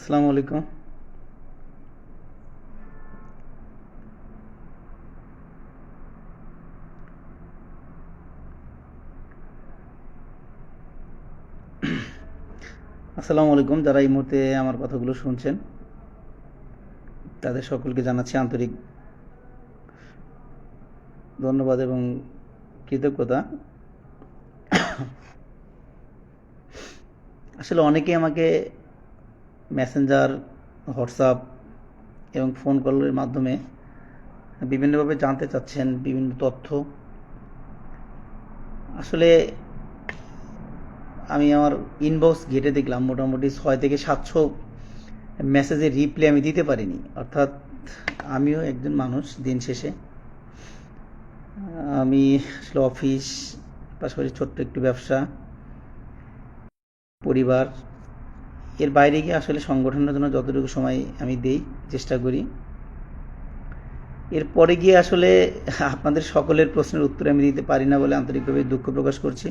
আসসালামু আলাইকুম। আসসালামু আলাইকুম, যারা এই মুহূর্তে আমার কথাগুলো শুনছেন, তাদের সকলকে জানাচ্ছি আন্তরিক ধন্যবাদ এবং কৃতজ্ঞতা। আসলে অনেকে আমাকে মেসেঞ্জার হোয়াটসঅ্যাপ এবং ফোন কলের মাধ্যমে বিভিন্নভাবে জানতে চাচ্ছেন, বিভিন্ন তথ্য। আসলে আমি আমার ইনবক্স ঘেটে দেখলাম, মোটামুটি ছয় থেকে সাতশো মেসেজের রিপ্লাই আমি দিতে পারিনি। অর্থাৎ আমিও একজন মানুষ দিন শেষে। আমি আসলে অফিস পাশাপাশি ছোট্ট একটু ব্যবসা, পরিবার এর বাইরে গিয়ে আসলে সংগঠনের জন্য যতটুকু সময় আমি দেই, চেষ্টা করি। এরপরে গিয়ে আসলে আপনাদের সকলের প্রশ্নের উত্তর আমি দিতে পারি না বলে আন্তরিকভাবে দুঃখ প্রকাশ করছি।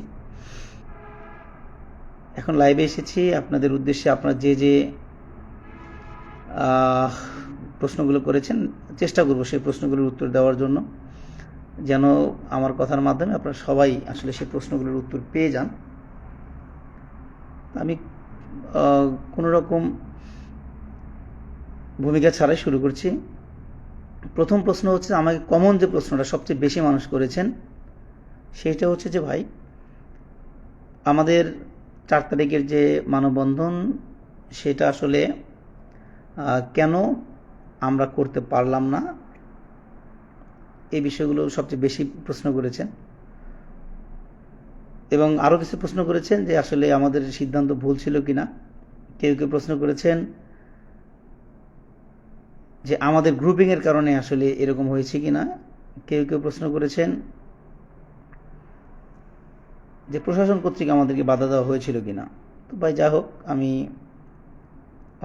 এখন লাইভে এসেছি। আপনাদের উদ্দেশ্যে আপনারা যে যে প্রশ্নগুলো করেছেন, চেষ্টা করব সেই প্রশ্নগুলোর উত্তর দেওয়ার জন্য। যেন আমার কথার মাধ্যমে আপনারা সবাই আসলে সেই প্রশ্নগুলোর উত্তর পেয়ে যান। আমি কোনো রকম ভূমিকা ছাড়াই শুরু করছি। প্রথম প্রশ্ন হচ্ছে, আমাকে কমন যে প্রশ্নটা সবচেয়ে বেশি মানুষ করেছেন, সেটা হচ্ছে যে ভাই, আমাদের চার তারিখের যে মানববন্ধন, সেটা আসলে কেন আমরা করতে পারলাম না? এই বিষয়গুলো সবচেয়ে বেশি প্রশ্ন করেছেন। এবং আরও কিছু প্রশ্ন করেছেন যে আসলে আমাদের সিদ্ধান্ত ভুল ছিল কিনা। কেউ কেউ প্রশ্ন করেছেন যে আমাদের গ্রুপিংয়ের কারণে আসলে এরকম হয়েছে কিনা। কেউ কেউ প্রশ্ন করেছেন যে প্রশাসন কর্তৃক আমাদেরকে বাধা দেওয়া হয়েছিল কিনা। তো ভাই, যা হোক, আমি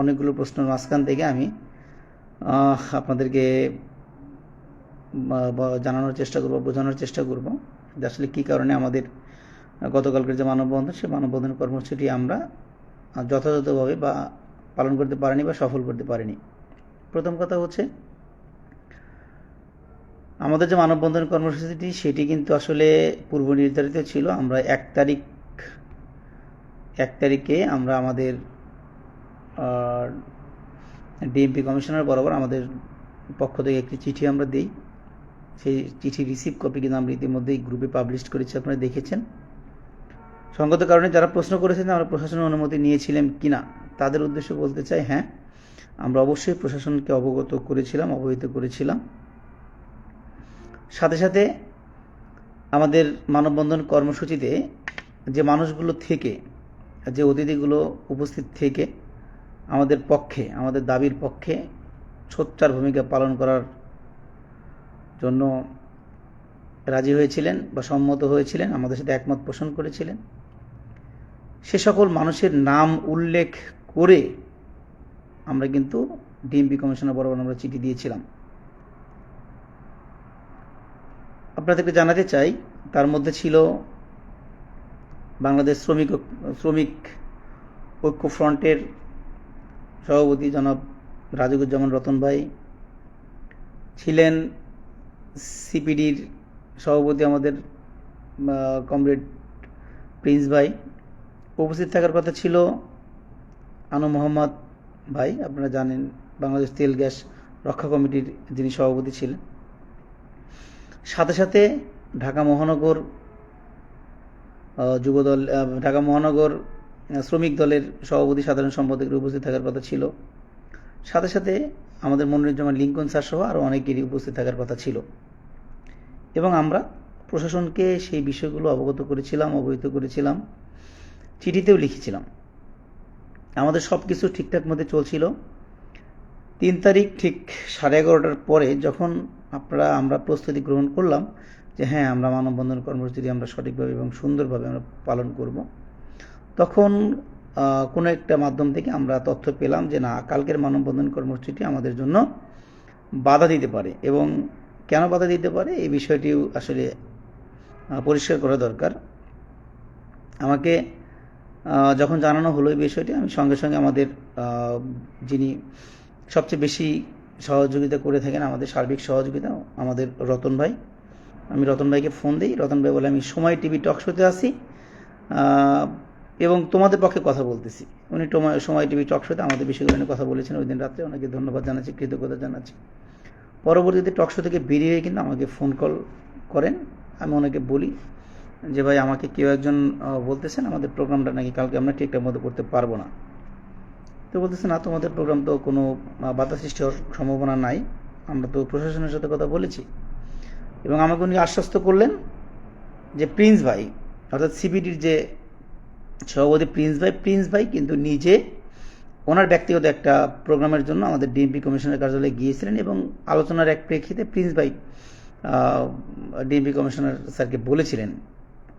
অনেকগুলো প্রশ্নের মাঝখান থেকে আমি আপনাদেরকে জানানোর চেষ্টা করব, বোঝানোর চেষ্টা করব যে আসলে কী কারণে আমাদের গতকালকের যে মানববন্ধন, সেই মানববন্ধন কর্মসূচি আমরা যথাযথভাবে বা পালন করতে পারিনি বা সফল করতে পারিনি। প্রথম কথা হচ্ছে, আমাদের যে মানববন্ধন কর্মসূচিটি, সেটি কিন্তু আসলে পূর্ব নির্ধারিত ছিল। আমরা এক তারিখ, এক তারিখে আমরা আমাদের ডিএমপি কমিশনার বরাবর আমাদের পক্ষ থেকে একটি চিঠি আমরা দিই। সেই চিঠি রিসিভ কপি কিন্তু আমরা ইতিমধ্যেই গ্রুপে পাবলিশ করেছি, আপনারা দেখেছেন। সঙ্গত কারণে যারা প্রশ্ন করেছেন আমরা প্রশাসনের অনুমতি নিয়েছিলাম কিনা, তাদের উদ্দেশ্যে বলতে চাই হ্যাঁ আমরা অবশ্যই প্রশাসনকে অবগত করেছিলাম, অবহিত করেছিলাম। সাথে সাথে আমাদের মানববন্ধন কর্মসূচিতে যে মানুষগুলো থেকে, যে অতিথিগুলো উপস্থিত থেকে আমাদের পক্ষে, আমাদের দাবির পক্ষে সোচ্চার ভূমিকা পালন করার জন্য রাজি হয়েছিলেন বা সম্মত হয়েছিলেন, আমাদের সাথে একমত পোষণ করেছিলেন। সকল মানুষের নাম উল্লেখ করে আমরা কিন্তু ডিএমপি কমিশনার বরাবর আমরা চিঠি দিয়েছিলাম। আপনাদেরকে জানাতে চাই, তার মধ্যে ছিল বাংলাদেশ শ্রমিক শ্রমিক ঐক্য ফ্রন্টের সভাপতি জনাব রাজুগুজ্জামান রতন ভাই, ছিলেন সিপিডির সভাপতি আমাদের কমরেড প্রিন্স ভাই উপস্থিত থাকার কথা ছিল আনু মোহাম্মদ ভাই, আপনারা জানেন বাংলাদেশ তেল গ্যাস রক্ষা কমিটির যিনি সভাপতি ছিলেন। সাথে সাথে ঢাকা মহানগর যুবদল ঢাকা মহানগর শ্রমিক দলের সভাপতি, সাধারণ সম্পাদকের উপস্থিত থাকার কথা ছিল। সাথে সাথে আমাদের মনিরুজ্জামান লিঙ্কন স্যার সহ আরও অনেকেরই উপস্থিত থাকার কথা ছিল। এবং আমরা প্রশাসনকে সেই বিষয়গুলো অবগত করেছিলাম, অবহিত করেছিলাম। চিঠিতেও লিখেছিলাম। আমাদের সব কিছু ঠিকঠাক মধ্যে চলছিল। তিন তারিখ ঠিক সাড়ে এগারোটার পরে যখন আপনারা, আমরা প্রস্তুতি গ্রহণ করলাম যে হ্যাঁ আমরা মানববন্ধন কর্মসূচি আমরা সঠিকভাবে এবং সুন্দরভাবে আমরা পালন করব, তখন কোনো একটা মাধ্যম থেকে আমরা তথ্য পেলাম যে না, কালকের মানববন্ধন কর্মসূচিটি আমাদের জন্য বাধা দিতে পারে। এবং কেন বাধা দিতে পারে? এই বিষয়টিও আসলে পরিষ্কার করা দরকার। আমাকে যখন জানানো হলো এই বিষয়টি, আমি সঙ্গে সঙ্গে আমাদের যিনি সবচেয়ে বেশি সহযোগিতা করে থাকেন, আমাদের সার্বিক সহযোগিতা, আমাদের রতন ভাই। আমি রতন ভাইকে ফোন দিই। রতন ভাই বলে, আমি সময় টিভি টক শোতে আসি এবং তোমাদের পক্ষে কথা বলতেছি। উনি সময় টিভি টক শোতে আমাদের বিষয়গুলো নিয়ে কথা বলেছেন। ওই দিন রাত্রে ওনাকে ধন্যবাদ জানাচ্ছি, কৃতজ্ঞতা জানাচ্ছি। পরবর্তীতে টক শো থেকে বেরিয়ে কিন্তু আমাকে ফোন কল করেন। আমি ওনাকে বলি যে ভাই আমাকে কেউ একজন বলতেছেন আমাদের প্রোগ্রামটা নাকি কালকে আমরা ঠিকঠাক মতো করতে পারব না। তো বলতেছে, না, তোমাদের প্রোগ্রাম তো কোনো বাধা সৃষ্টি হওয়ার সম্ভাবনা নাই। আমরা তো প্রশাসনের সাথে কথা বলেছি। এবং আমাকে উনি আশ্বস্ত করলেন যে প্রিন্স ভাই, অর্থাৎ সিবিডির যে সভাপতি প্রিন্স ভাই প্রিন্স ভাই কিন্তু নিজে ওনার ব্যক্তিগত একটা প্রোগ্রামের জন্য আমাদের ডিএমপি কমিশনের কার্যালয়ে গিয়েছিলেন এবং আলোচনার এক প্রেক্ষিতে প্রিন্স ভাই ডিএমপি কমিশনার স্যারকে বলেছিলেন।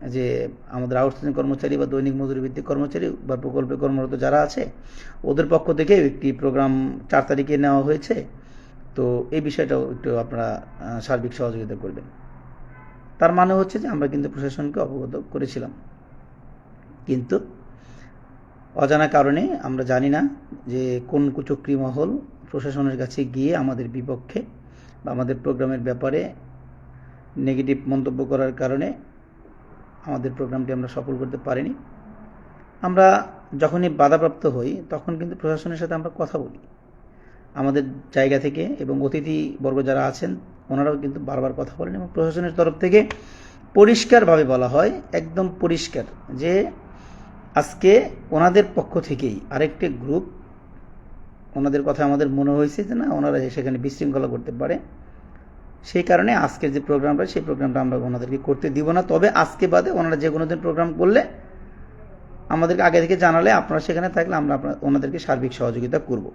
যে আমাদের আউটসোর্সিং কর্মচারী বা দৈনিক মজুরি ভিত্তিক কর্মচারী বা প্রকল্পে কর্মরত যারা আছে, ওদের পক্ষ থেকে একটি প্রোগ্রাম চার তারিখে নেওয়া হয়েছে। তো এই বিষয়টাও একটু আপনারা সার্বিক সহযোগিতা করবেন। তার মানে হচ্ছে যে আমরা কিন্তু প্রশাসনকে অবগত করেছিলাম। কিন্তু অজানা কারণে আমরা জানি না যে কোন কুচক্রী মহল প্রশাসনের কাছে গিয়ে আমাদের বিপক্ষে বা আমাদের প্রোগ্রামের ব্যাপারে নেগেটিভ মন্তব্য করার কারণে আমাদের প্রোগ্রামটি আমরা সফল করতে পারিনি। আমরা যখনই বাধাপ্রাপ্ত হই, তখন কিন্তু প্রশাসনের সাথে আমরা কথা বলি। আমাদের জায়গা থেকে এবং অতিথিবর্গ যারা আছেন, ওনারাও কিন্তু বারবার কথা বলেন এবং প্রশাসনের তরফ থেকে পরিষ্কারভাবে বলা হয়, একদম পরিষ্কার যে আজকে ওনাদের পক্ষ থেকেই আরেকটি গ্রুপ, ওনাদের কথা আমাদের মনে হয়েছে যে না, ওনারা সেখানে বিশৃঙ্খলা করতে পারে। সেই কারণে আজকের যে প্রোগ্রামটা, সেই প্রোগ্রামটা আমরা ওনাদেরকে করতে দিব না। তবে আজকে বাদে ওনারা যে কোনো দিন প্রোগ্রাম করলে আমাদেরকে আগে থেকে জানালে আপনারা সেখানে থাকলে আমরা আপনার, ওনাদেরকে সার্বিক সহযোগিতা করব।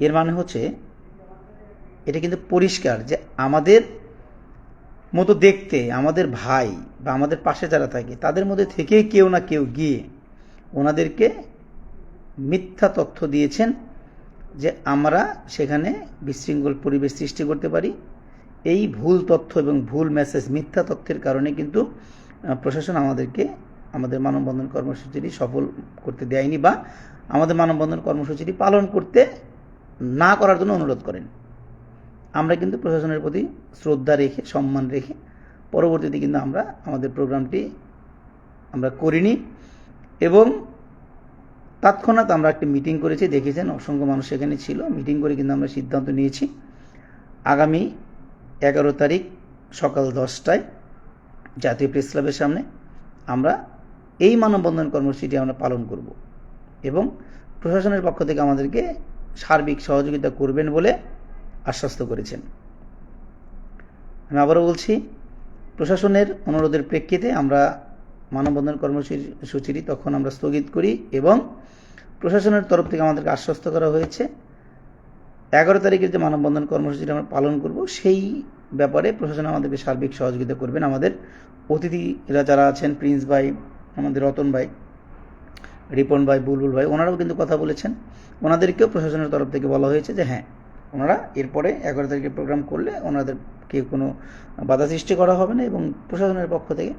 এর মানে হচ্ছে এটা কিন্তু পরিষ্কার যে আমাদের মতো দেখতে, আমাদের ভাই বা আমাদের পাশে যারা থাকে, তাদের মধ্যে থেকে কেউ না কেউ গিয়ে ওনাদেরকে মিথ্যা তথ্য দিয়েছেন যে আমরা সেখানে বিশৃঙ্খল পরিবেশ সৃষ্টি করতে পারি। এই ভুল তথ্য এবং ভুল মেসেজ মিথ্যা তথ্যের কারণে কিন্তু প্রশাসন আমাদেরকে আমাদের মানববন্ধন কর্মসূচিটি সফল করতে দেয়নি বা আমাদের মানববন্ধন কর্মসূচিটি পালন করতে না করার জন্য অনুরোধ করেন। আমরা কিন্তু প্রশাসনের প্রতি শ্রদ্ধা রেখে, সম্মান রেখে পরবর্তীতে কিন্তু আমরা আমাদের প্রোগ্রামটি আমরা করিনি এবং তৎক্ষণাৎ আমরা একটি মিটিং করেছি, দেখেছেন অসংখ্য মানুষ সেখানে ছিল। মিটিং করে কিন্তু আমরা সিদ্ধান্ত নিয়েছি, আগামী এগারো তারিখ সকাল দশটায় জাতীয় প্রেস ক্লাবের সামনে আমরা এই মানববন্ধন কর্মসূচিটি আমরা পালন করব এবং প্রশাসনের পক্ষ থেকে আমাদেরকে সার্বিক সহযোগিতা করবেন বলে আশ্বস্ত করেছেন। আমি আবারও বলছি, প্রশাসনের অনুরোধের প্রেক্ষিতে আমরা মানববন্ধন কর্মসূচিটি তখন আমরা স্থগিত করি এবং প্রশাসনের তরফ থেকে আমাদেরকে আশ্বস্ত করা হয়েছে। এগারো তারিখের যে মানববন্ধন কর্মসূচিটি আমরা পালন করব, সেই ব্যাপারে প্রশাসন আমাদেরকে সার্বিক সহযোগিতা করবেন। আমাদের অতিথিরা যারা আছেন, প্রিন্স ভাই, আমাদের রতন ভাই, রিপন ভাই, বুলবুল ভাই, ওনারাও কিন্তু কথা বলেছেন। ওনাদেরকেও প্রশাসনের তরফ থেকে বলা হয়েছে যে হ্যাঁ ওনারা এরপরে এগারো তারিখে প্রোগ্রাম করলে ওনাদেরকে কোনো বাধা সৃষ্টি করা হবে না এবং প্রশাসনের পক্ষ থেকে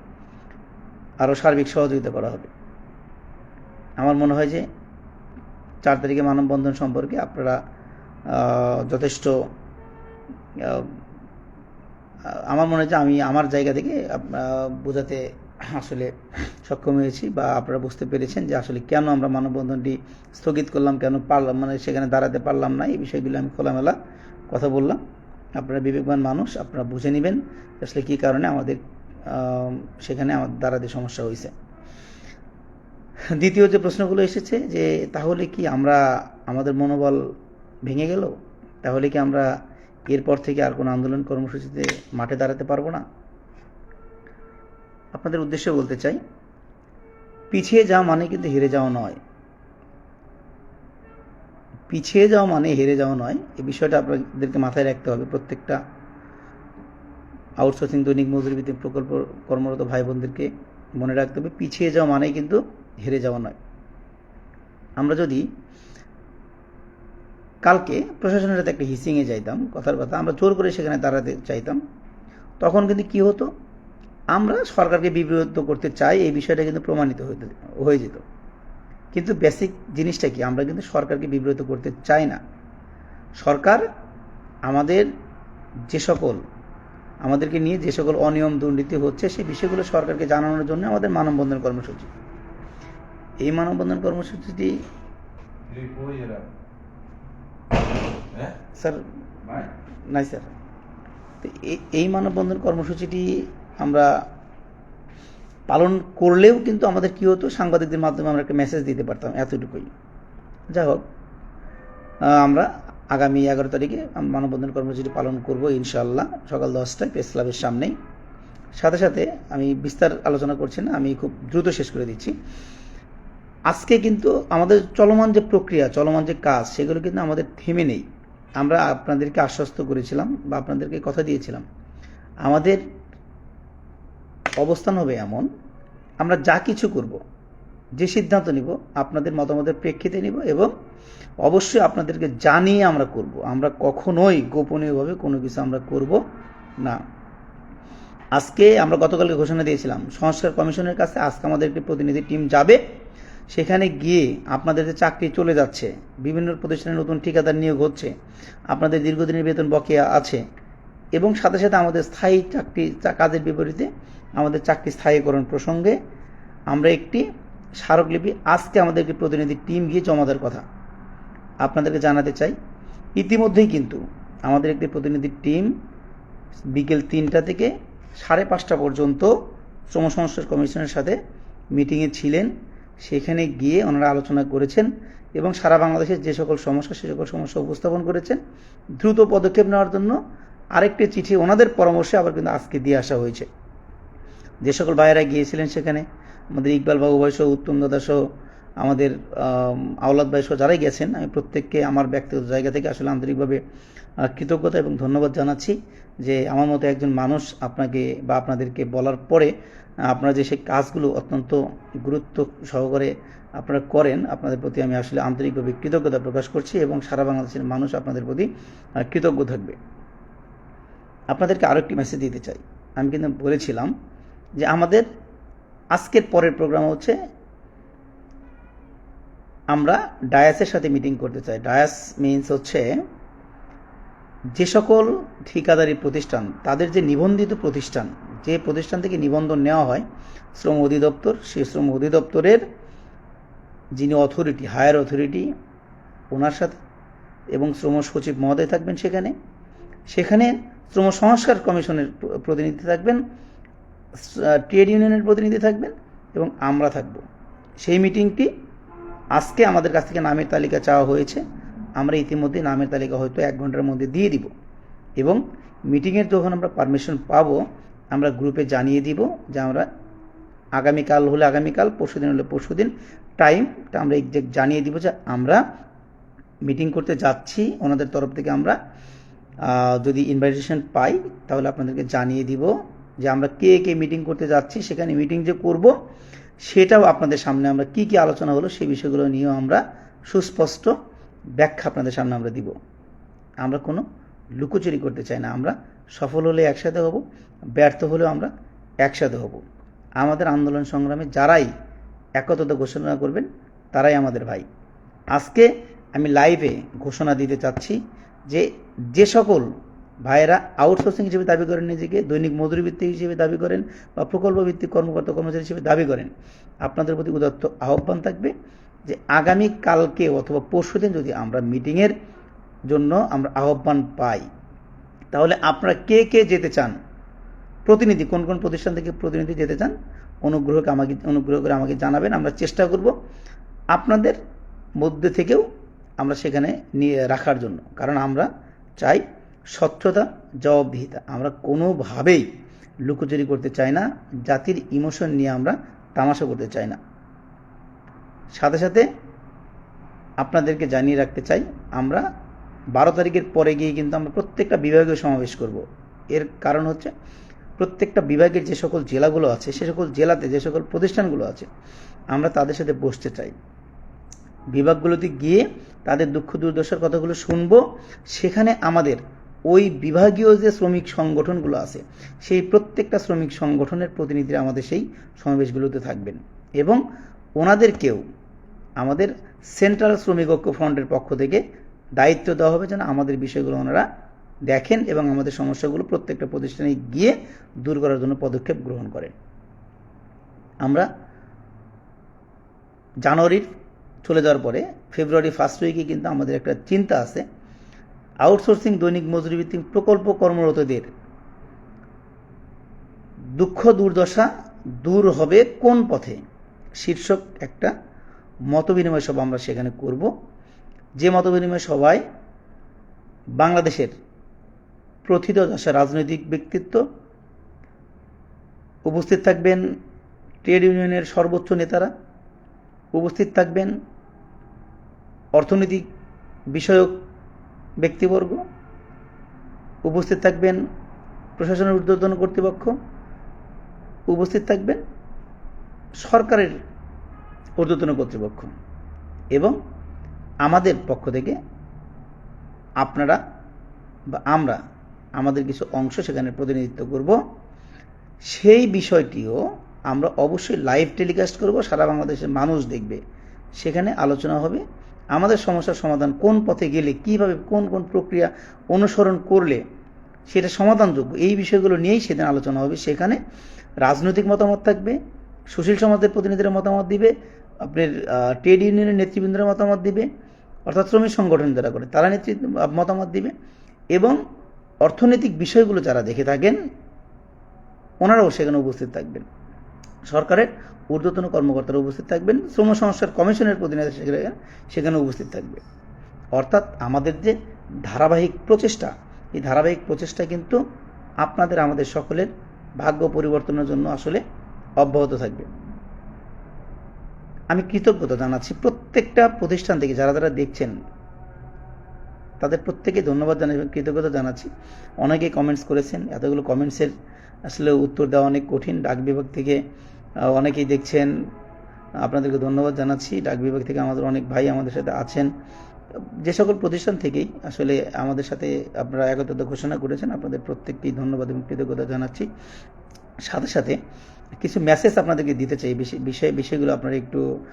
আরও সার্বিক সহযোগিতা করা হবে। আমার মনে হয় যে চার তারিখে মানববন্ধন সম্পর্কে আপনারা যথেষ্ট আমার মনে হয় যে আমি আমার জায়গা থেকে বোঝাতে আসলে সক্ষম হয়েছি বা আপনারা বুঝতে পেরেছেন যে আসলে কেন আমরা মানববন্ধনটি স্থগিত করলাম, কেন পারলাম মানে সেখানে দাঁড়াতে পারলাম না, এই বিষয়গুলো আমি খোলামেলা কথা বললাম। আপনারা বিবেকবান মানুষ, আপনারা বুঝে নেবেন আসলে কী কারণে আমাদের সেখানে আমার দাঁড়াতে সমস্যা হয়েছে দ্বিতীয় যে প্রশ্নগুলো এসেছে যে, তাহলে কি আমরা আমাদের মনোবল ভেঙে গেল? তাহলে কি আমরা এরপর থেকে আর কোনো আন্দোলন কর্মসূচিতে মাঠে দাঁড়াতে পারব না? আপনাদের উদ্দেশ্যে বলতে চাই, পিছিয়ে যাওয়া মানে কিন্তু হেরে যাওয়া নয়। পিছিয়ে যাওয়া মানে হেরে যাওয়া নয়। এই বিষয়টা আপনাদেরকে মাথায় রাখতে হবে প্রত্যেকটা আউটসোর্সিং দৈনিক মজুরি ভিত্তিক প্রকল্প কর্মরত ভাই বোনদেরকে মনে রাখতে হবে, পিছিয়ে যাওয়া মানে কিন্তু হেরে যাওয়া নয়। আমরা যদি কালকে প্রশাসনের সাথে একটা হিসিংয়ে যাইতাম, কথার কথা, আমরা জোর করে সেখানে দাঁড়াতে চাইতাম, তখন কিন্তু কি হতো? আমরা সরকারকে বিব্রত করতে চাই, এই বিষয়টা কিন্তু প্রমাণিত হতে হয়ে যেত। কিন্তু বেসিক জিনিসটা কি? আমরা কিন্তু সরকারকে বিব্রত করতে চাই না। সরকার আমাদের যে সকল আমাদেরকে নিয়ে যে সকল অনিয়ম দুর্নীতি হচ্ছে, সেই বিষয়গুলো সরকারকে জানানোর জন্য আমাদের মানববন্ধন কর্মসূচি এই মানববন্ধন কর্মসূচিটি? স্যার, নাই স্যার তো এই মানববন্ধন কর্মসূচিটি আমরা পালন করলেও কিন্তু আমাদের কি হতো, সাংবাদিকদের মাধ্যমে আমরা একটা মেসেজ দিতে পারতাম এতটুকুই যাই হোক আমরা আগামী এগারো তারিখে মানববন্ধন কর্মসূচি পালন করব, ইনশাআল্লাহ। সকাল দশটায় প্রেস ক্লাবের সামনেই। সাথে সাথে আমি বিস্তার আলোচনা করছি না, আমি খুব দ্রুত শেষ করে দিচ্ছি। আজকে কিন্তু আমাদের চলমান যে প্রক্রিয়া, চলমান যে কাজ, সেগুলো কিন্তু আমাদের থেমে নেই। আমরা আপনাদেরকে আশ্বস্ত করেছিলাম বা আপনাদেরকে কথা দিয়েছিলাম। আমাদের অবস্থান হবে এমন, আমরা যা কিছু করব যে সিদ্ধান্ত নিব, আপনাদের মতামতের প্রেক্ষিতে নিব এবং অবশ্যই আপনাদেরকে জানিয়ে আমরা করব। আমরা কখনোই গোপনীয়ভাবে কোনো কিছু আমরা করব না। আজকে আমরা গতকালকে ঘোষণা দিয়েছিলাম, সংস্কার কমিশনের কাছে আজকে আমাদের একটি প্রতিনিধি টিম যাবে। সেখানে গিয়ে আপনাদের যে চাকরি চলে যাচ্ছে, বিভিন্ন প্রতিষ্ঠানে নতুন ঠিকাদার নিয়োগ হচ্ছে, আপনাদের দীর্ঘদিনের বেতন বকেয়া আছে এবং সাথে সাথে আমাদের স্থায়ী চাকরি কাজের বিপরীতে আমাদের চাকরি স্থায়ীকরণ প্রসঙ্গে আমরা একটি স্মারকলিপি আজকে আমাদেরকে প্রতিনিধি টিম গিয়ে জমা দেওয়ার কথা। আপনাদেরকে জানাতে চাই, ইতিমধ্যেই কিন্তু আমাদের একটি প্রতিনিধি টিম বিকেল তিনটা থেকে সাড়ে পাঁচটা পর্যন্ত শ্রম সংস্কার কমিশনের সাথে মিটিংয়ে ছিলেন। সেখানে গিয়ে ওনারা আলোচনা করেছেন এবং সারা বাংলাদেশের যে সকল সমস্যা, সে সকল সমস্যা উপস্থাপন করেছেন। দ্রুত পদক্ষেপ নেওয়ার জন্য আরেকটি চিঠি ওনাদের পরামর্শে আবার কিন্তু আজকে দিয়ে আসা হয়েছে। যে সকল ভাইয়েরা গিয়েছিলেন সেখানে আমাদের ইকবাল বাবু সহ, উত্তম দাদা সহ, আমাদের আওলাদ ভাই সহ যারাই গেছেন, আমি প্রত্যেককে আমার ব্যক্তিগত জায়গা থেকে আসলে আন্তরিকভাবে কৃতজ্ঞতা এবং ধন্যবাদ জানাচ্ছি যে আমার মতো একজন মানুষ আপনাকে বা আপনাদেরকে বলার পরে, আপনারা যে সেই কাজগুলো অত্যন্ত গুরুত্ব সহকারে আপনারা করেন, আপনাদের প্রতি আমি আসলে আন্তরিকভাবে কৃতজ্ঞতা প্রকাশ করছি এবং সারা বাংলাদেশের মানুষ আপনাদের প্রতি কৃতজ্ঞ থাকবে। আপনাদেরকে আরও একটি মেসেজ দিতে চাই। আমি কিন্তু বলেছিলাম যে আমাদের আজকের পরের প্রোগ্রাম হচ্ছে আমরা ডায়াসের সাথে মিটিং করতে চাই। ডায়াস মিনস হচ্ছে যে সকল ঠিকাদারি প্রতিষ্ঠান, তাদের যে নিবন্ধিত প্রতিষ্ঠান, যে প্রতিষ্ঠান থেকে নিবন্ধন নেওয়া হয়, শ্রম অধিদপ্তর, সেই শ্রম অধিদপ্তরের যিনি অথরিটি হায়ার অথরিটি ওনার সাথে এবং শ্রম সচিব মহোদয় থাকবেন সেখানে। সেখানে শ্রম সংস্কার কমিশনের প্রতিনিধি থাকবেন। ট্রেড ইউনিয়নের প্রতিনিধি থাকবেন এবং আমরা থাকব। সেই মিটিংটি আজকে আমাদের কাছ থেকে নামের তালিকা চাওয়া হয়েছে। আমরা ইতিমধ্যে নামের তালিকা হয়তো এক ঘণ্টার মধ্যে দিয়ে দিব এবং মিটিংয়ের যখন আমরা পারমিশন পাবো, আমরা গ্রুপে জানিয়ে দিব যে আমরা আগামীকাল হলে আগামীকাল, পরশু দিন হলে পরশু দিন টাইমটা আমরা এক্সাক্ট জানিয়ে দিব যে আমরা মিটিং করতে যাচ্ছি। ওনাদের তরফ থেকে আমরা যদি ইনভাইটেশন পাই, তাহলে আপনাদেরকে জানিয়ে দিব। যে আমরা কে কে মিটিং করতে যাচ্ছি, সেখানে মিটিং যে করব, সেটাও আপনাদের সামনে আমরা কি কি আলোচনা হলো সেই বিষয়গুলো নিয়েও আমরা সুস্পষ্ট ব্যাখ্যা আপনাদের সামনে আমরা দিব। আমরা কোনো লুকোচুরি করতে চাই না, আমরা সফল হলে একসাথে হব, ব্যর্থ হলেও আমরা একসাথে হব। আমাদের আন্দোলন সংগ্রামে যারাই একততা ঘোষণা করবেন, তারাই আমাদের ভাই। আজকে আমি লাইভে ঘোষণা দিতে চাচ্ছি যে যে সকল ভাইয়েরা আউটসোর্সিং হিসেবে দাবি করেন নিজেকে, দৈনিক মজুরি ভিত্তিক হিসেবে দাবি করেন বা প্রকল্প ভিত্তিক কর্মকর্তা কর্মচারী হিসেবে দাবি করেন। আপনাদের প্রতি উদাত্ত আহ্বান থাকবে যে আগামী কালকে অথবা পরশুদিন যদি আমরা মিটিংয়ের জন্য আমরা আহ্বান পাই, তাহলে আপনারা কে কে যেতে চান? প্রতিনিধি, কোন কোন প্রতিষ্ঠান থেকে প্রতিনিধি যেতে চান? অনুগ্রহকে আমাকে, অনুগ্রহ করে আমাকে জানাবেন, আমরা চেষ্টা করব আপনাদের মধ্যে থেকেও আমরা সেখানে নিয়ে রাখার জন্য। কারণ আমরা চাই স্বচ্ছতা জবাবদিহিতা। আমরা কোনোভাবেই লুকোচুরি করতে চাই না, জাতির ইমোশন নিয়ে আমরা তামাশা করতে চাই না। সাথে সাথে আপনাদেরকে জানিয়ে রাখতে চাই, আমরা বারো তারিখের পরে গিয়ে কিন্তু আমরা প্রত্যেকটা বিভাগীয় সমাবেশ করব। এর কারণ হচ্ছে প্রত্যেকটা বিভাগের যে সকল জেলাগুলো আছে, সে সকল জেলাতে যে সকল প্রতিষ্ঠানগুলো আছে, আমরা তাদের সাথে বসতে চাই। বিভাগগুলোতে গিয়ে তাদের দুঃখ দুর্দশার কথাগুলো শুনব, সেখানে আমাদের ওই বিভাগীয় যে শ্রমিক সংগঠনগুলো আছে, সেই প্রত্যেকটা শ্রমিক সংগঠনের প্রতিনিধিরা আমাদের সেই সমাবেশগুলোতে থাকবেন। এবং ওনাদেরকেও আমাদের সেন্ট্রাল শ্রমিক ঐক্য ফ্রন্টের পক্ষ থেকে দায়িত্ব দেওয়া হবে যেন আমাদের বিষয়গুলো ওনারা দেখেন এবং আমাদের সমস্যাগুলো প্রত্যেকটা প্রতিষ্ঠানে গিয়ে দূর করার জন্য পদক্ষেপ গ্রহণ করেন। আমরা জানুয়ারির চলে যাওয়ার পরে ফেব্রুয়ারি ফার্স্ট উইকে কিন্তু আমাদের একটা চিন্তা আছে আউটসোর্সিং দৈনিক মজুরি ভিত্তিক প্রকল্প কর্মরতদের। দুঃখ দুর্দশা দূর হবে কোন পথে? শীর্ষক একটা মতবিনিময় সভা আমরা সেখানে করব। যে মতবিনিময় সভায় বাংলাদেশের প্রথিতযশা রাজনৈতিক ব্যক্তিত্ব উপস্থিত থাকবেন ট্রেড ইউনিয়নের সর্বোচ্চ নেতারা, উপস্থিত থাকবেন অর্থনৈতিক বিষয়ক ব্যক্তিবর্গ উপস্থিত থাকবেন প্রশাসনের ঊর্ধ্বতন কর্তৃপক্ষ, উপস্থিত থাকবেন সরকারের ঊর্ধ্বতন কর্তৃপক্ষ এবং আমাদের পক্ষ থেকে আপনারা বা আমরা আমাদের কিছু অংশ সেখানে প্রতিনিধিত্ব করব। সেই বিষয়টিও আমরা অবশ্যই লাইভ টেলিকাস্ট করব। সারা বাংলাদেশের মানুষ দেখবে। সেখানে আলোচনা হবে। আমাদের সমস্যার সমাধান কোন পথে গেলে, কীভাবে কোন কোন প্রক্রিয়া অনুসরণ করলে সেটা সমাধানযোগ্য, এই বিষয়গুলো নিয়েই সেদিন আলোচনা হবে। সেখানে রাজনৈতিক মতামত থাকবে, সুশীল সমাজের প্রতিনিধিরা মতামত দিবে, আপনার ট্রেড ইউনিয়নের নেতৃবৃন্দরা মতামত দিবে, অর্থাৎ শ্রমিক সংগঠন যারা করে, তারা নেতৃত্ব মতামত দিবে এবং অর্থনৈতিক বিষয়গুলো যারা দেখে থাকেন, ওনারাও সেখানে উপস্থিত থাকবেন। সরকারের ঊর্ধ্বতন কর্মকর্তারা উপস্থিত থাকবেন, শ্রম সংস্কার কমিশনের প্রতিনিধি সেখানে উপস্থিত থাকবে। অর্থাৎ আমাদের যে ধারাবাহিক প্রচেষ্টা, এই ধারাবাহিক প্রচেষ্টা কিন্তু আপনাদের, আমাদের সকলের ভাগ্য পরিবর্তনের জন্য আসলে অব্যাহত থাকবে। আমি কৃতজ্ঞতা জানাচ্ছি প্রত্যেকটা প্রতিষ্ঠান থেকে, যারা যারা দেখছেন, তাদের প্রত্যেকে ধন্যবাদ জানাই কৃতজ্ঞতা জানাচ্ছি। অনেকে কমেন্টস করেছেন, এতগুলো কমেন্টসের আসলে উত্তর দেওয়া অনেক কঠিন। ডাক বিভাগ থেকে অনেকেই দেখছেন। আপনাদেরকে ধন্যবাদ জানাচ্ছি। ডাক বিভাগ থেকে আমাদের অনেক ভাই আমাদের সাথে আছেন। যে সকল প্রতিষ্ঠান থেকেই আসলে আমাদের সাথে আপনারা একত্রতা ঘোষণা করেছেন। আপনাদের প্রত্যেককেই ধন্যবাদ এবং কৃতজ্ঞতা জানাচ্ছি। সাথে সাথে কিছু মেসেজ আপনাদেরকে দিতে চাই। বিষয়- বিষয় বিষয়গুলো আপনারা একটু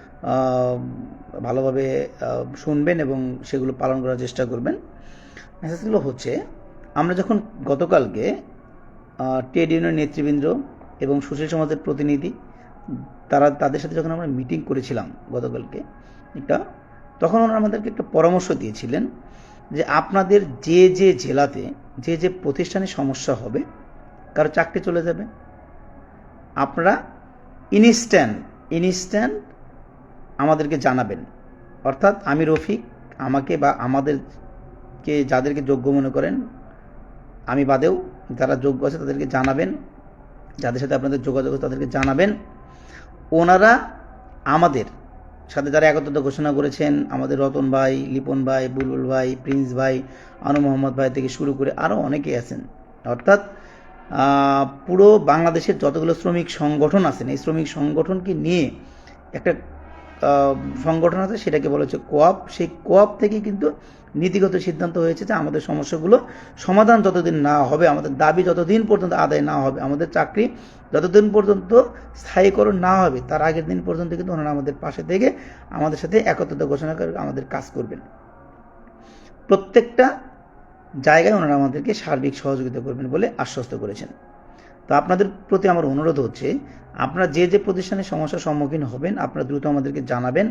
ভালোভাবে শুনবেন এবং সেগুলো পালন করার চেষ্টা করবেন। মেসেজগুলো হচ্ছে, আমরা যখন গতকালকে ট্রেড ইউনিয়ন নেতৃবৃন্দ এবং সুশীল সমাজের প্রতিনিধি তারা তাদের সাথে যখন আমরা মিটিং করেছিলাম গতকালকে, একটা, তখন ওনারা আমাদেরকে একটা পরামর্শ দিয়েছিলেন যে আপনাদের যে যে জেলাতে যে যে প্রতিষ্ঠানে সমস্যা হবে, কারও চাকরি চলে যাবে। আপনারা ইনস্ট্যান্ট ইনস্ট্যান্ট আমাদেরকে জানাবেন। অর্থাৎ আমি রফিক, আমাকে বা আমাদেরকে যাদেরকে যোগ্য মনে করেন, আমি বাদেও যারা যোগ্য আছে তাদেরকে জানাবেন। যাদের সাথে আপনাদের যোগাযোগ তাদেরকে জানাবেন। ওনারা আমাদের সাথে যারা একত্রিত ঘোষণা করেছেন, আমাদের রতন ভাই, লিপন ভাই, বুলবুল ভাই, প্রিন্স ভাই, আনু মোহাম্মদ ভাই থেকে শুরু করে আরও অনেকেই আছেন। অর্থাৎ পুরো বাংলাদেশের যতগুলো শ্রমিক সংগঠন আছেন, এই শ্রমিক সংগঠনকে নিয়ে একটা সংগঠন আছে সেটাকে বলা হচ্ছে কোয়াপ। সেই কোয়াপ থেকে কিন্তু নীতিগত সিদ্ধান্ত হয়েছে যে আমাদের সমস্যাগুলো সমাধান যতদিন না হবে, আমাদের দাবি যতদিন পর্যন্ত আদায় না হবে, আমাদের চাকরি যতদিন পর্যন্ত স্থায়ীকরণ না হবে, তার আগের দিন পর্যন্ত কিন্তু ওনারা আমাদের পাশে থেকে আমাদের সাথে একত্রতা ঘোষণা করে আমাদের কাজ করবেন। প্রত্যেকটা জায়গায় ওনারা আমাদেরকে সার্বিক সহযোগিতা করবেন বলে আশ্বস্ত করেছেন। তো আপনাদের প্রতি আমার অনুরোধ হচ্ছে, আপনারা যে যে প্রতিষ্ঠানের সমস্যার সম্মুখীন হবেন, আপনারা দ্রুত আমাদেরকে জানাবেন।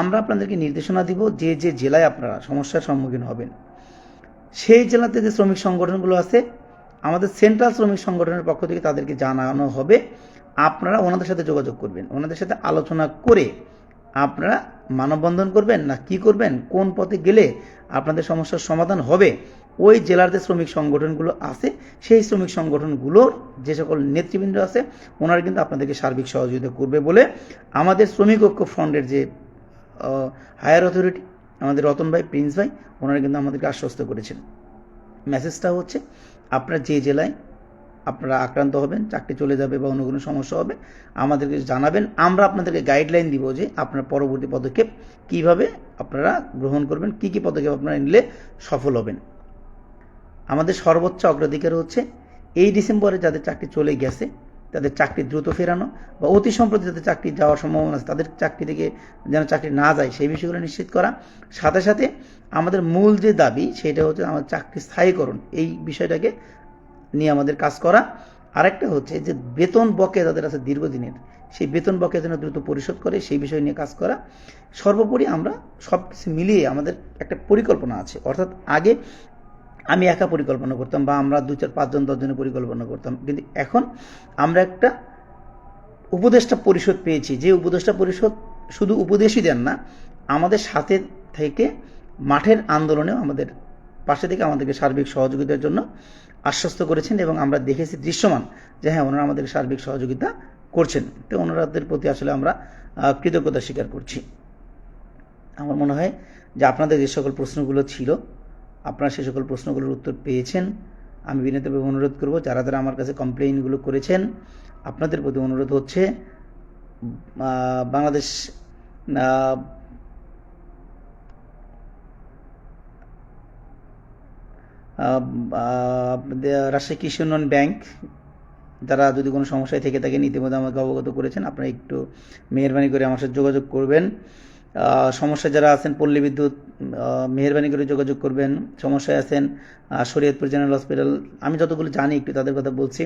আমরা আপনাদেরকে নির্দেশনা দিব যে যে জেলায় আপনারা সমস্যার সম্মুখীন হবেন। সেই জেলাতে যে শ্রমিক সংগঠনগুলো আছে, আমাদের সেন্ট্রাল শ্রমিক সংগঠনের পক্ষ থেকে তাদেরকে জানানো হবে। আপনারা ওনাদের সাথে যোগাযোগ করবেন। ওনাদের সাথে আলোচনা করে আপনারা মানববন্ধন করবেন না কি করবেন, কোন পথে গেলে আপনাদের সমস্যার সমাধান হবে ওই জেলার যে শ্রমিক সংগঠনগুলো আছে, সেই শ্রমিক সংগঠনগুলোর যে সকল নেতৃবৃন্দ আছে, ওনারা কিন্তু আপনাদেরকে সার্বিক সহযোগিতা করবে বলে আমাদের শ্রমিক ঐক্য ফ্রন্টের যে হায়ার অথরিটি আমাদের রতন ভাই, প্রিন্স ভাই, ওনারা কিন্তু আমাদেরকে আশ্বস্ত করেছেন। মেসেজটা হচ্ছে, আপনারা যে জেলায় আপনারা আক্রান্ত হবেন, চাকরি চলে যাবে বা অন্য কোনো সমস্যা হবে, আমাদেরকে জানাবেন। আমরা আপনাদেরকে গাইডলাইন দিব যে আপনার পরবর্তী পদক্ষেপ কীভাবে আপনারা গ্রহণ করবেন, কি কি পদক্ষেপ আপনারা নিলে সফল হবেন। আমাদের সর্বোচ্চ অগ্রাধিকার হচ্ছে এই ডিসেম্বরে যাদের চাকরি চলে গেছে, তাদের চাকরি দ্রুত ফেরানো বা অতি সম্প্রতি যাদের চাকরি যাওয়ার সম্ভাবনা আছে, তাদের চাকরি থেকে যেন চাকরি না যায় সেই বিষয়গুলো নিশ্চিত করা। সাথে সাথে আমাদের মূল যে দাবি, সেটা হচ্ছে আমাদের চাকরি স্থায়ীকরণ। এই বিষয়টাকে নিয়ে আমাদের কাজ করা। আরেকটা হচ্ছে যে বেতন বকে যাদের আছে দীর্ঘদিনের, সেই বেতন বকে যেন দ্রুত পরিশোধ করে সেই বিষয় নিয়ে কাজ করা। সর্বোপরি আমরা সব কিছু মিলিয়ে আমাদের একটা পরিকল্পনা আছে। অর্থাৎ আগে আমি একা পরিকল্পনা করতাম বা আমরা দু চার পাঁচজন, দশজনের পরিকল্পনা করতাম। কিন্তু এখন আমরা একটা উপদেষ্টা পরিষদ পেয়েছি। যে উপদেষ্টা পরিষদ শুধু উপদেশই দেন না, আমাদের সাথে থেকে মাঠের আন্দোলনেও আমাদের পাশে থেকে আমাদেরকে সার্বিক সহযোগিতার জন্য আশ্বস্ত করেছেন এবং আমরা দেখেছি দৃশ্যমান যে হ্যাঁ ওনারা আমাদের সার্বিক সহযোগিতা করছেন। তো ওনারাদের প্রতি আসলে আমরা কৃতজ্ঞতা স্বীকার করছি। আমার মনে হয় যে আপনাদের যে সকল প্রশ্নগুলো ছিল আপনারা সে সকল প্রশ্নগুলোর উত্তর পেয়েছেন। আমি বিনীতভাবে অনুরোধ করব, যারা যারা আমার কাছে কমপ্লেইনগুলো করেছেন, আপনাদের প্রতি অনুরোধ হচ্ছে বাংলাদেশ রাজশাহী কৃষি উন্নয়ন ব্যাংক, যারা যদি কোনো সমস্যায় থেকে থাকেন, ইতিমধ্যে আমাকে অবগত করেছেন, আপনারা একটু মেহরবানি করে আমার সাথে যোগাযোগ করবেন। আহ, সমস্যায় যারা আছেন পল্লী বিদ্যুৎ মেহরবানি করে যোগাযোগ করবেন। সমস্যায় আছেন শরীয়তপুর জেনারেল হসপিটাল আমি যতগুলো জানি একটু তাদের কথা বলছি।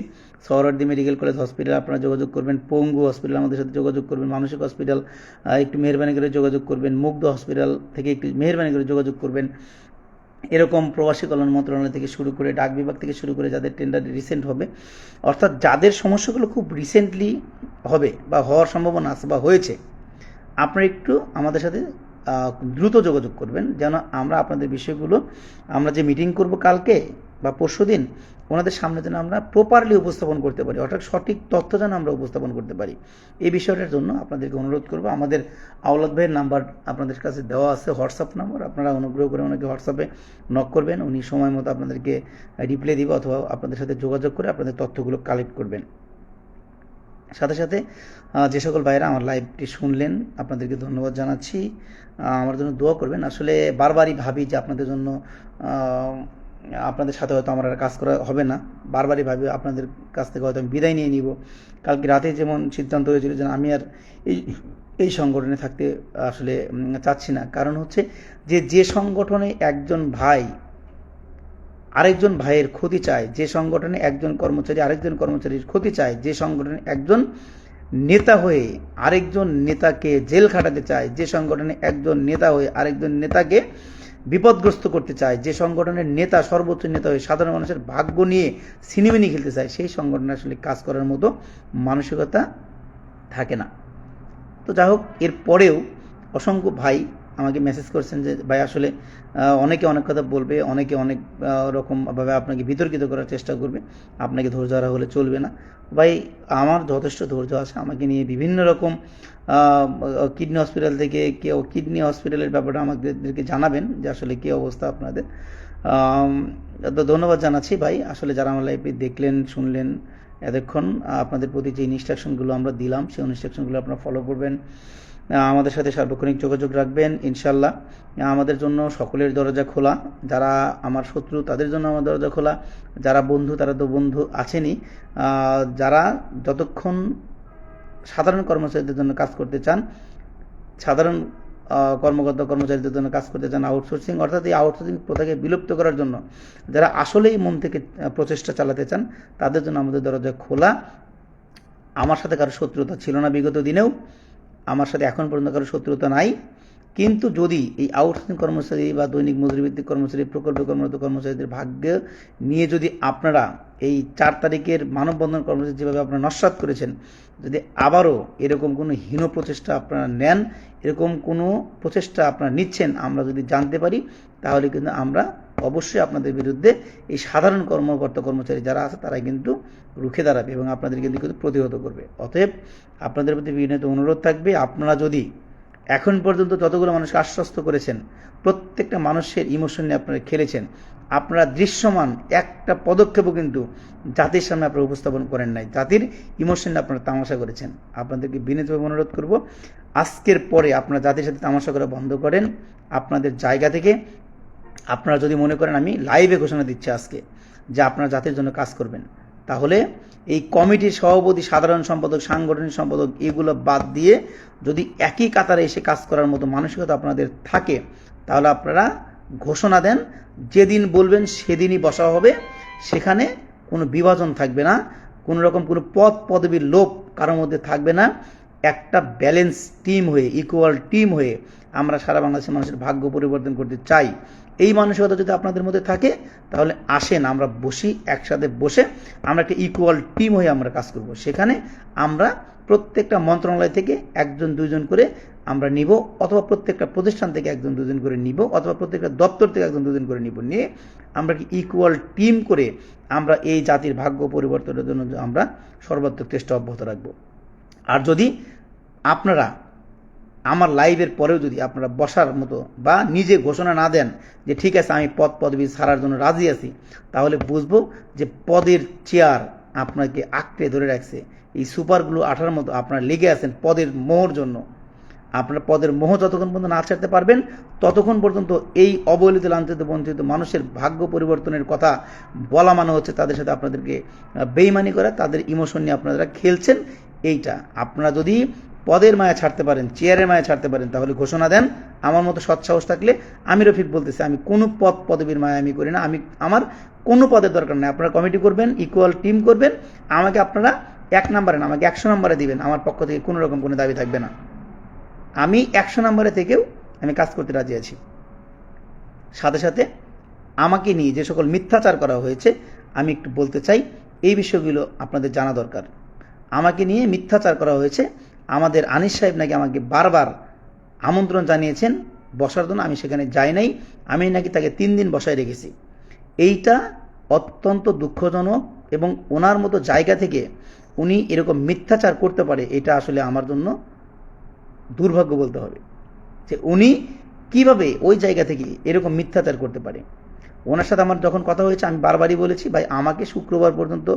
সৌরার্দি মেডিকেল কলেজ হসপিটাল আপনারা যোগাযোগ করবেন। পঙ্গু হসপিটাল আমাদের সাথে যোগাযোগ করবেন। মানসিক হসপিটাল একটু মেহরবানি করে যোগাযোগ করবেন। মুগ্ধ হসপিটাল থেকে একটু মেহরবানি করে যোগাযোগ করবেন। এরকম প্রবাসী কল্যাণ মন্ত্রণালয় থেকে শুরু করে ডাক বিভাগ থেকে শুরু করে যাদের টেন্ডার রিসেন্ট হবে অর্থাৎ যাদের সমস্যাগুলো খুব রিসেন্টলি হবে বা হওয়ার সম্ভাবনা আছে বা হয়েছে আপনারা একটু আমাদের সাথে দ্রুত যোগাযোগ করবেন, যেন আমরা আপনাদের বিষয়গুলো, আমরা যে মিটিং করব কালকে বা পরশু দিন, ওনাদের সামনে যেন আমরা প্রপারলি উপস্থাপন করতে পারি, অর্থাৎ সঠিক তথ্য যেন আমরা উপস্থাপন করতে পারি। এই বিষয়টার জন্য আপনাদেরকে অনুরোধ করব, আমাদের আওলাদ ভাইয়ের নাম্বার আপনাদের কাছে দেওয়া আছে, হোয়াটসঅ্যাপ নাম্বার, আপনারা অনুগ্রহ করে ওনাকে হোয়াটসঅ্যাপে নক করবেন, উনি সময় মতো আপনাদেরকে রিপ্লাই দিবে অথবা আপনাদের সাথে যোগাযোগ করে আপনাদের তথ্যগুলো কালেক্ট করবেন। সাথে সাথে যে সকল ভাইয়েরা আমার লাইভটি শুনলেন, আপনাদেরকে ধন্যবাদ জানাচ্ছি। আমার জন্য দোয়া করবেন। আসলে বারবারই ভাবি যে আপনাদের জন্য আপনাদের সাথে হয়তো আমার আর কাজ করা হবে না। বারবারই ভাবি আপনাদের কাছ থেকে হয়তো আমি বিদায় নিয়ে নিব। কালকে রাতে যেমন সিদ্ধান্ত হয়েছিল যে আমি আর এই এই সংগঠনে থাকতে আসলে চাচ্ছি না। কারণ হচ্ছে যে যে সংগঠনে একজন ভাই আরেকজন ভাইয়ের ক্ষতি চায়, যে সংগঠনে একজন কর্মচারী আরেকজন কর্মচারীর ক্ষতি চায়, যে সংগঠনে একজন নেতা হয়ে আরেকজন নেতাকে জেল খাটাতে চায়, যে সংগঠনে একজন নেতা হয়ে আরেকজন নেতাকে বিপদগ্রস্ত করতে চায়, যে সংগঠনের নেতা সর্বোচ্চ নেতা হয়ে সাধারণ মানুষের ভাগ্য নিয়ে সিনেমিনি খেলতে চায়, সেই সংগঠনে আসলে কাজ করার মতো মানসিকতা থাকে না। তো যাই হোক, এর পরেও অসংখ্য ভাই আমাকে মেসেজ করছেন যে, ভাই, আসলে অনেকে অনেক কথা বলবে, অনেকে অনেক রকমভাবে আপনাকে বিতর্কিত করার চেষ্টা করবে, আপনাকে ধৈর্য হারা হলে চলবে না। ভাই, আমার যথেষ্ট ধৈর্য আছে, আমাকে নিয়ে বিভিন্ন রকম কিডনি হসপিটাল থেকে কেউ কিডনি হসপিটালের ব্যাপারটা আমাদেরকে জানাবেন যে, আসলে কী অবস্থা আপনাদের। তো ধন্যবাদ জানাচ্ছি ভাই, আসলে যারা আমার লাইভে দেখলেন, শুনলেন এতক্ষণ, আপনাদের প্রতি যে ইনস্ট্রাকশনগুলো আমরা দিলাম, সেই ইনস্ট্রাকশনগুলো আপনারা ফলো করবেন। আমাদের সাথে সার্বক্ষণিক যোগাযোগ রাখবেন ইনশাল্লাহ আমাদের জন্য সকলের দরজা খোলা। যারা আমার শত্রু তাদের জন্য আমার দরজা খোলা। যারা বন্ধু তারা তো বন্ধু আছেনই। আহ, যারা যতক্ষণ সাধারণ কর্মচারীদের জন্য কাজ করতে চান সাধারণ কর্মকর্তা কর্মচারীদের জন্য কাজ করতে চান আউটসোর্সিং অর্থাৎ এই আউটসোর্সিং প্রথাকে বিলুপ্ত করার জন্য যারা আসলেই মন থেকে প্রচেষ্টা চালাতে চান তাদের জন্য আমাদের দরজা খোলা। আমার সাথে কারও শত্রুতা ছিল না বিগত দিনেও। আমার সাথে এখন পর্যন্ত কারও শত্রুতা নাই। কিন্তু যদি এই আউটসোর্সিং কর্মচারী বা দৈনিক মজুরিভিত্তিক কর্মচারী, প্রকল্পে কর্মরত কর্মচারীদের ভাগ্য নিয়ে যদি আপনারা এই চার তারিখের মানববন্ধন কর্মসূচি যেভাবে আপনারা নস্বাত করেছেন, যদি আবারও এরকম কোনো হীন প্রচেষ্টা আপনারা নেন, এরকম কোনো প্রচেষ্টা আপনারা নিচ্ছেন, আমরা যদি জানতে পারি, তাহলে কিন্তু আমরা অবশ্যই আপনাদের বিরুদ্ধে এই সাধারণ কর্মকর্তা কর্মচারী যারা আছে তারা কিন্তু রুখে দাঁড়াবে এবং আপনাদের কিন্তু কিন্তু প্রতিহত করবে। অতএব আপনাদের প্রতি বিনীত অনুরোধ থাকবে, আপনারা যদি এখন পর্যন্ত যতগুলো মানুষকে আশ্বস্ত করেছেন, প্রত্যেকটা মানুষের ইমোশন নিয়ে আপনারা খেলেছেন, আপনারা দৃশ্যমান একটা পদক্ষেপও কিন্তু জাতির সামনে আপনারা উপস্থাপন করেন নাই। জাতির ইমোশন আপনারা তামাশা করেছেন। আপনাদেরকে বিনীতভাবে অনুরোধ করব, আজকের পরে আপনারা জাতির সাথে তামাশা করা বন্ধ করেন। আপনাদের জায়গা থেকে আপনারা যদি মনে করেন আমি লাইভে ঘোষণা দিচ্ছি আজকে যে আপনারা জাতির জন্য কাজ করবেন, তাহলে এই কমিটির সভাপতি, সাধারণ সম্পাদক, সাংগঠনিক সম্পাদক এগুলো বাদ দিয়ে যদি একই কাতারে এসে কাজ করার মতো মানসিকতা আপনাদের থাকে, তাহলে আপনারা ঘোষণা দেন, যেদিন বলবেন সেদিনই বসা হবে, সেখানে কোনো বিভাজন থাকবে না, কোনো রকম কোনো পদ পদবীর লোভ কারোর মধ্যে থাকবে না, একটা ব্যালেন্স টিম হয়ে ইকুয়াল টিম হয়ে আমরা সারা বাংলাদেশের মানুষের ভাগ্য পরিবর্তন করতে চাই। এই মানসিকতা যদি আপনাদের মধ্যে থাকে, তাহলে আসেন, আমরা বসি, একসাথে বসে আমরা একটা ইকুয়াল টিম হয়ে আমরা কাজ করব। সেখানে আমরা প্রত্যেকটা মন্ত্রণালয় থেকে একজন দুজন করে আমরা নিব, অথবা প্রত্যেকটা প্রতিষ্ঠান থেকে একজন দুজন করে নিব, অথবা প্রত্যেকটা দপ্তর থেকে একজন দুজন করে নিব। নিয়ে আমরা কি ইকুয়াল টিম করে আমরা এই জাতির ভাগ্য পরিবর্তনের জন্য আমরা সর্বাত্মক চেষ্টা অব্যাহত রাখব। আর যদি আপনারা আমার লাইভের পরেও যদি আপনারা বসার মতো বা নিজে ঘোষণা না দেন যে ঠিক আছে, আমি পদ পদবি ছাড়ার জন্য রাজি আছি, তাহলে বুঝব যে পদের চেয়ার আপনাকে আঁকড়ে ধরে রাখছে। এই সুপারগুলো আঠার মতো আপনারা লেগে আছেন পদের মোহর জন্য। আপনার পদের মোহ যতক্ষণ পর্যন্ত না ছাড়তে পারবেন, ততক্ষণ পর্যন্ত এই অবহেলিত, লাঞ্ছিত, বঞ্চিত মানুষের ভাগ্য পরিবর্তনের কথা বলা মানে হচ্ছে তাদের সাথে আপনাদেরকে বেইমানি করা, তাদের ইমোশন নিয়ে আপনারা খেলছেন, এইটা। আপনারা যদি পদের মায়া ছাড়তে পারেন, চেয়ারের মায়া ছাড়তে পারেন, তাহলে ঘোষণা দেন, আমার মতো সৎসাহস থাকলে আমি রফিক বলতেছি, আমি কোনো পদ, পদবীর মায়া আমি করি না, আমি, আমার কোনো পদের দরকার নেই, আপনারা কমিটি করবেন ইকুয়াল টিম করবেন, আমাকে আপনারা এক নম্বরে না, আমাকে একশো নম্বরে দিবেন, আমার পক্ষ থেকে কোনো রকম কোনো দাবি থাকবে না। আমি একশো নম্বরে থেকেও আমি কাজ করতে রাজি আছি। সাথে সাথে আমাকে নিয়ে যে সকল মিথ্যাচার করা হয়েছে, আমি একটু বলতে চাই, এই বিষয়গুলো আপনাদের জানা দরকার। আমাকে নিয়ে মিথ্যাচার করা হয়েছে আমাদের আনিস সাহেব নাকি আমাকে বারবার আমন্ত্রণ জানিয়েছেন, বসার জন্য আমি সেখানে যাই নাই, আমি নাকি তাকে তিন দিন বসায় রেখেছি। এইটা অত্যন্ত দুঃখজনক এবং ওনার মতো জায়গা থেকে উনি এরকম মিথ্যাচার করতে পারে, এটা আসলে আমার জন্য দুর্ভাগ্য বলতে হবে। যে উনি কীভাবে ওই জায়গা থেকে এরকম মিথ্যাচার করতে পারে। ওনার সাথে আমার যখন কথা হয়েছে, আমি বারবারই বলেছি, ভাই, আমাকে শুক্রবার পর্যন্ত,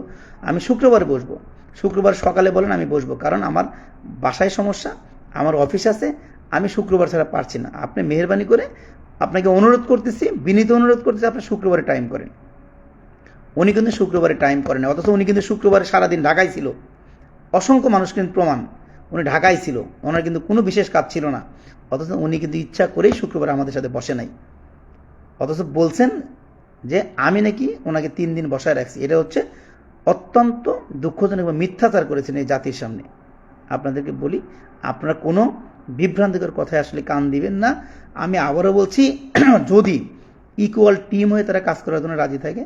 আমি শুক্রবার বসবো। শুক্রবার সকালে বলেন, আমি বসবো। কারণ আমার বাসায় সমস্যা, আমার অফিস আছে, আমি শুক্রবার ছাড়া পারছি না। আপনি মেহরবানি করে আপনাকে অনুরোধ করতেছি, বিনীত অনুরোধ করতেছি, আপনি শুক্রবারে টাইম করেন। উনি কিন্তু শুক্রবারে টাইম করেন। অথচ উনি কিন্তু শুক্রবারে সারাদিন ঢাকায় ছিল। অসংখ্য মানুষ কিন্তু প্রমাণ, উনি ঢাকায় ছিল। ওনার কিন্তু কোনো বিশেষ কাজ ছিল না। অথচ উনি কিন্তু ইচ্ছা করেই শুক্রবার আমাদের সাথে বসে নাই। অথচ বলছেন যে, আমি নাকি ওনাকে তিন দিন বসায় রাখছি। এটা হচ্ছে অত্যন্ত দুঃখজনক এবং মিথ্যাচার করেছেন এই জাতির সামনে। আপনাদেরকে বলি, আপনারা কোনো বিভ্রান্তিকর কথায় আসলে কান দিবেন না। আমি আবারও বলছি, যদি ইকুয়াল টিম হয়ে তারা কাজ করার জন্য রাজি থাকে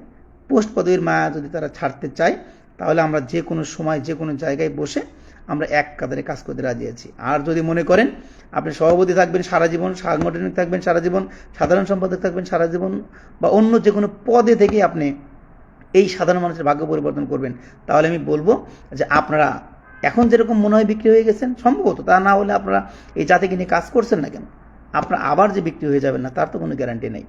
পোস্ট পদবীর মায়া যদি তারা ছাড়তে চায়, তাহলে আমরা যে কোনো সময়, যে কোনো জায়গায় বসে আমরা এক কাতারে কাজ করতে রাজি আছি। আর যদি মনে করেন, আপনি সভাপতি থাকবেন, সারা জীবন সাংগঠনিক থাকবেন, সারা জীবন সাধারণ সম্পাদক থাকবেন, সারা জীবন বা অন্য যে কোনো পদে থেকে আপনি এই সাধারণ মানুষের ভাগ্য পরিবর্তন করবেন। তাহলে আমি বলব যে আপনারা এখন যেরকম মনে হয় বিক্রি হয়ে গেছেন, সম্ভবত তা না হলে আপনারা এই জাতিকে নিয়ে কাজ করছেন না কেন? আপনারা আবার যে বিক্রি হয়ে যাবেন না, তার তো কোনো গ্যারান্টি নেই।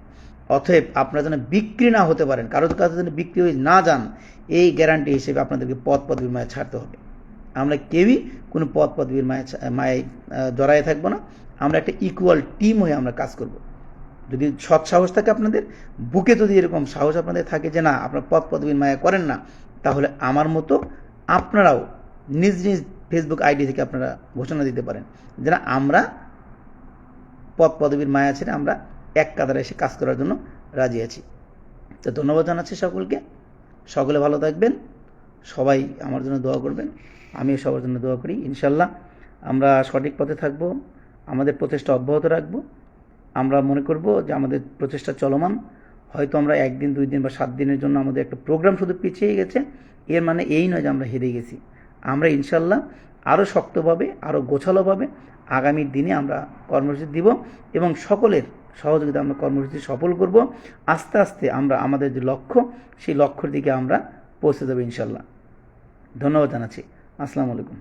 অতএব আপনারা যেন বিক্রি না হতে পারেন, কারোর কাছে যেন বিক্রি হয়ে না যান, এই গ্যারান্টি হিসেবে আপনাদেরকে পদ পদবীর মায়া ছাড়তে হবে। আমরা কেউই কোনো পদ পদবীর মায়া ছা- মায়ায় জড়ায়ে থাকব না। আমরা একটা ইকুয়াল টিম হয়ে আমরা কাজ করব। যদি সৎ সাহস থাকে আপনাদের, বুকে যদি এরকম সাহস আপনাদের থাকে যে না, আপনার পদ পদবীর মায়া করেন না, তাহলে আমার মতো আপনারাও নিজ নিজ ফেসবুক আইডি থেকে আপনারা ঘোষণা দিতে পারেন যে না, আমরা পদ পদবীর মায়া ছেড়ে আমরা এক কাতারে এসে কাজ করার জন্য রাজি আছি। তো ধন্যবাদ জানাচ্ছি সকলকে। সকলে ভালো থাকবেন। সবাই আমার জন্য দোয়া করবেন। আমিও সবার জন্য দোয়া করি, ইনশাল্লাহ। আমরা সঠিক পথে থাকব, আমাদের প্রচেষ্টা অব্যাহত রাখব। আমরা মনে করব যে আমাদের প্রচেষ্টা চলমান। হয়তো আমরা একদিন, দুই দিন বা সাত দিনের জন্য আমাদের একটা প্রোগ্রাম শুধু পিছিয়ে গেছে। এর মানে এই নয় যে আমরা হেরে গেছি। আমরা ইনশাল্লাহ আরও শক্তভাবে আরও গোছালোভাবে আগামী দিনে আমরা কর্মসূচি দিব এবং সকলের সহযোগিতা আমরা কর্মসূচি সফল করব। আস্তে আস্তে আমরা আমাদের যে লক্ষ্য, সেই লক্ষ্যের দিকে আমরা পৌঁছে দেবো ইনশাল্লাহ ধন্যবাদ জানাচ্ছি। আসসালামু আলাইকুম।